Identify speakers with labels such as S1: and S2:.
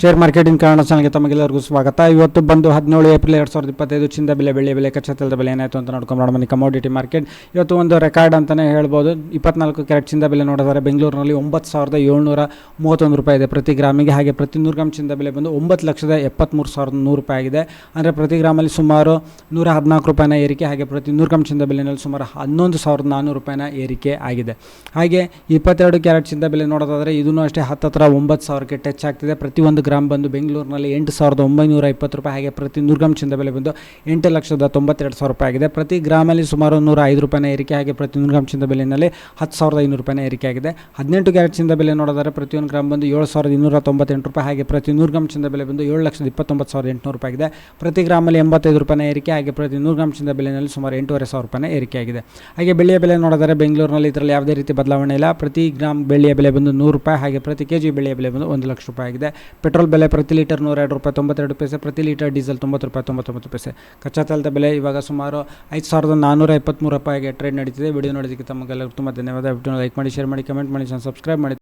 S1: Share ಮಾರ್ಕೆಟಿನ Kannada ಚಾನಲ್ಗೆ ತಮಗೆಲ್ಲರಿಗೂ ಸ್ವಾಗತ. ಇವತ್ತು ಬಂದು ಹದಿನೇಳು ಏಪ್ರಿಲ್ ಎರಡು ಸಾವಿರದ ಇಪ್ಪತ್ತೈದು ಚಿಂದ ಬೆಲೆ ಬೆಳೆ ಬೆಲೆ ಕಚ್ಚಾ ಬೆಲೆ ಏನಾಯಿತು ಅಂತ ನೋಡ್ಕೊಂಡು ಬನ್ನಿ ಕಮೋಡಿಟಿ ಮಾರ್ಕೆಟ್ ಇವತ್ತು ಒಂದು ರೆಕಾರ್ಡ್ ಅಂತಲೇ ಹೇಳ್ಬೋದು. ಇಪ್ಪತ್ನಾಲ್ಕು ಕ್ಯಾರೆಟ್ ಚಿಂದ ಬೆಲೆ ನೋಡಿದರೆ ಬೆಂಗಳೂರಿನಲ್ಲಿ ಒಂಬತ್ತು ಸಾವಿರದ ಏಳ್ನೂರ ಮೂವತ್ತೊಂದು ರೂಪಾಯಿ ಇದೆ ಪ್ರತಿ ಗ್ರಾಮಿಗೆ. ಹಾಗೆ ಪ್ರತಿ ನೂರು ಗ್ರಾಮ್ ಚಿಂದ ಬೆಲೆ ಬಂದು ಒಂಬತ್ತು ಲಕ್ಷದ ಎಪ್ಪತ್ತ್ಮೂರು ಸಾವಿರದ ನೂರು ರೂಪಾಯಿ ಆಗಿದೆ. ಅಂದರೆ ಪ್ರತಿ ಗ್ರಾಮಲ್ಲಿ ಸುಮಾರು ನೂರ ಹದಿನಾಲ್ಕು ರೂಪಾಯಿನ ಏರಿಕೆ, ಹಾಗೆ ಪ್ರತಿ ನೂರು ಗ್ರಾಮ್ ಚಿಂದ ಬೆಲೆಯಲ್ಲಿ ಸುಮಾರು ಹನ್ನೊಂದು ಸಾವಿರದ ನಾನ್ನೂರು ರೂಪಾಯಿನ ಏರಿಕೆ ಆಗಿದೆ. ಹಾಗೆ ಇಪ್ಪತ್ತೆರಡು ಕ್ಯಾರೆಟ್ ಚಿಂದ ಬೆಲೆ ನೋಡೋದಾದರೆ ಇದೂ ಅಷ್ಟೇ ಹತ್ತತ್ರ ಒಂಬತ್ತು ಸಾವಿರಕ್ಕೆ ಟಚ್ ಆಗ್ತಿದೆ. ಪ್ರತಿ ಒಂದು ಗ್ರಾಮ್ ಬಂದು ಬೆಂಗಳೂರಿನಲ್ಲಿ ಎಂಟು ಸಾವಿರದ ಒಂಬೈನೂರ ಇಪ್ಪತ್ತು ರೂಪಾಯಿ ಹಾಗೆ ಪ್ರತಿ ನೂರು ಚಿನ್ನದ ಬೆಲೆ ಬಂದು ಎಂಟು ಲಕ್ಷದ ತೊಂಬತ್ತೆರಡು ಸಾವಿರ ರೂಪಾಯಿ ಆಗಿದೆ. ಪ್ರತಿ ಗ್ರಾಮಲ್ಲಿ ಸುಮಾರು ನೂರ ಐದು ರೂಪಾಯಿನ ಏರಿಕೆ ಹಾಗೆ ಪ್ರತಿ ನೂರು ಚಿನ್ನದ ಬೆಲೆಯಲ್ಲಿ ಹತ್ತು ಸಾವಿರದ ಐನೂರು ರೂಪಾಯಿನ ಏರಿಕೆ ಆಗಿದೆ. ಹದಿನೆಂಟು ಕ್ಯಾರೆಟ್ ಚಿಂದ ಬೆಲೆ ನೋಡಿದರೆ ಪ್ರತಿಯೊಂದು ಗ್ರಾಮ್ ಬಂದು ಏಳು ಸಾವಿರದ ಇನ್ನೂರ ತೊಂಬತ್ತೆಂಟು ರೂಪಾಯಿ ಹಾಗೆ ಪ್ರತಿ ನೂರು ಗ್ರಾಮ್ ಚಿಂದ ಬೆಲೆ ಬಂದು ಏಳು ಲಕ್ಷದ ಇಪ್ಪತ್ತೊಂಬತ್ತು ಸಾವಿರದ ಎಂಟುನೂರು ರೂಪಾಯಿ ಆಗಿದೆ. ಪ್ರತಿ ಗ್ರಾಮಲ್ಲಿ ಎಂಬತ್ತೈದು ರೂಪಾಯಿನ ಏರಿಕೆ ಹಾಗೆ ಪ್ರತಿ ನೂರು ಗ್ರಾಮ್ ಚಿಂದ ಬೆಲೆಯಲ್ಲಿ ಸುಮಾರು ಎಂಟೂವರೆ ಸಾವಿರ ರೂಪಾಯಿನ ಏರಿಕೆ ಆಗಿದೆ. ಹಾಗೆ ಬೆಳೆಯ ಬೆಲೆ ನೋಡಿದರೆ ಬೆಂಗಳೂರಿನಲ್ಲಿ ಇದರಲ್ಲಿ ಯಾವುದೇ ರೀತಿ ಬದಲಾವಣೆ ಇಲ್ಲ. ಪ್ರತಿ ಗ್ರಾಮ್ ಬೆಳೆಯ ಬೆಲೆ ಬಂದು ನೂರು ರೂಪಾಯಿ ಹಾಗೆ ಪ್ರತಿ ಕೆ ಜಿ ಬೆಳ್ಳಿಯ ಬೆಲೆ ಬಂದು ಒಂದು ಲಕ್ಷ ರೂಪಾಯಿ ಆಗಿದೆ. ಪೆಟ್ರೋಲ್ ಬೆಲೆ ಪ್ರತಿ ಲೀಟರ್ ನೂರೆರಡು ರೂಪಾಯಿ, ತೊಂಬತ್ತೆರಡು ಪೈಸೆ ಪ್ರತಿ ಲೀಟರ್ ಡೀಸೆಲ್ ತೊಂಬತ್ತು ರೂಪಾಯಿ, ತೊಂಬತ್ತೊಂಬತ್ತು ಪೈಸೆ. ಕಚ್ಚಾ ತೈಲದ ಬೆಲೆ ಇವಾಗ ಸುಮಾರು ಐದು ಸಾವಿರದ ನಾನ್ನೂರ ಇಪ್ಪತ್ತ್ಮೂರು ರೂಪಾಯಿಗೆ ಟ್ರೇಡ್ ನಡೀತಿದೆ. ವಿಡಿಯೋ ನೋಡೋದಕ್ಕೆ ತಮಗೆಲ್ಲರಿಗೂ ತುಂಬ ಧನ್ಯವಾದ. ವಿಡಿಯೋ ಲೈಕ್ ಮಾಡಿ, ಶೇರ್ ಮಾಡಿ, ಕಮೆಂಟ್ ಮಾಡಿ, ಸಬ್ಸ್ಕ್ರೈಬ್ ಮಾಡಿ.